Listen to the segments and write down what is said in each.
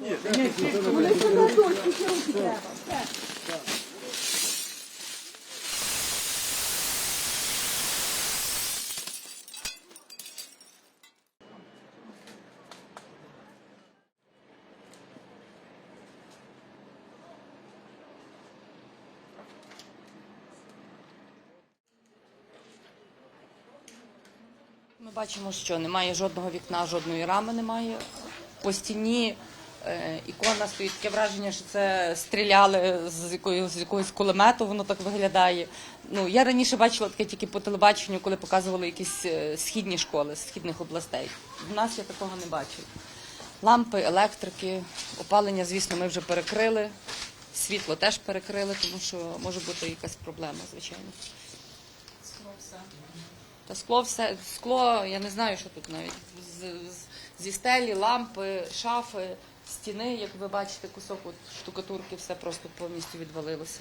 Ми бачимо, що немає жодного вікна, жодної рами немає. По стіні ікона стоїть таке враження, що це стріляли з якоїсь, з якогось кулемету, воно так виглядає. Ну, я раніше бачила таке тільки по телебаченню, коли показували якісь е, східні школи з східних областей. В нас я такого не бачила. Лампи, електрики, опалення, звісно, ми вже перекрили. Світло теж перекрили, тому що може бути якась проблема, звичайно. Скло все. Та скло все скло, я не знаю, що тут навіть з, з- зі стелі, лампи, шафи, стіни, як ви бачите, кусок от штукатурки, все просто повністю відвалилося.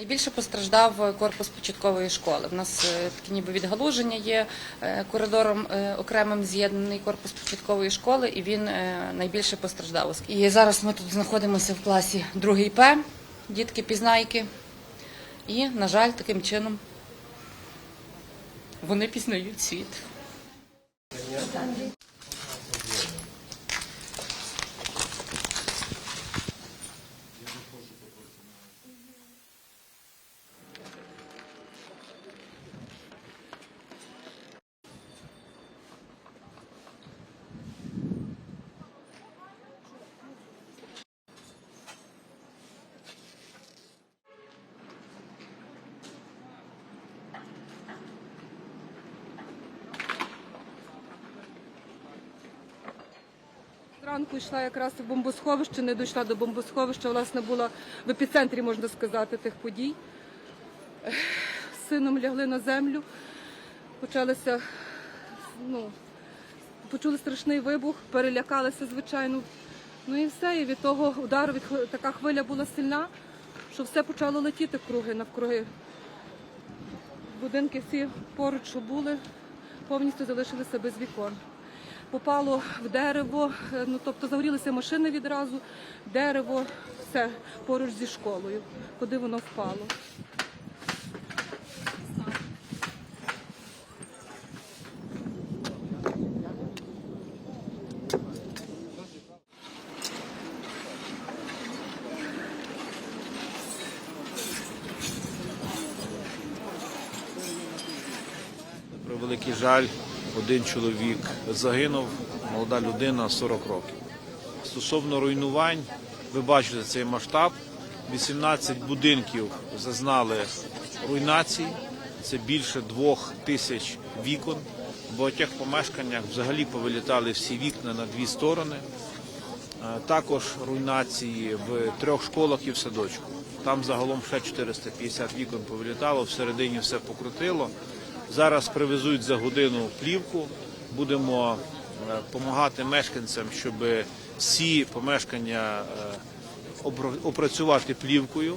Найбільше постраждав корпус початкової школи. У нас е, таке ніби відгалуження є е, коридором е, окремим з'єднаний корпус початкової школи, і він найбільше постраждав. І зараз ми тут знаходимося в класі 2 П, дітки пізнайки. І, на жаль, таким чином вони пізнають світ. Зранку йшла якраз в бомбосховище, не дійшла до бомбосховища, власне, була в епіцентрі, можна сказати, тих подій. З сином лягли на землю, почалися, ну, почули страшний вибух, перелякалися, звичайно. Ну і все. І від того удару від така хвиля була сильна, що все почало летіти круги навкруги. Будинки всі поруч, що були, повністю залишилися без вікон попало в дерево, е, ну тобто загорілися машини відразу, дерево, все поруч зі школою, куди воно впало. Великий жаль, один чоловік загинув, молода людина 40 років. Стосовно руйнувань, ви бачите цей масштаб. 18 будинків зазнали руйнації. Це більше двох тисяч вікон. В багатьох помешканнях взагалі повилітали всі вікна на дві сторони. Е, Також руйнації в трьох школах і в садочку. Там загалом ще 450 вікон повилітало, всередині все покрутило. Зараз привезуть за годину плівку. Будемо допомагати мешканцям, щоб всі помешкання е, опрацювати плівкою.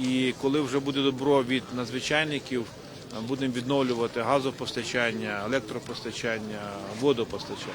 І коли вже буде добро від надзвичайників, е, будемо відновлювати газопостачання, електропостачання, водопостачання.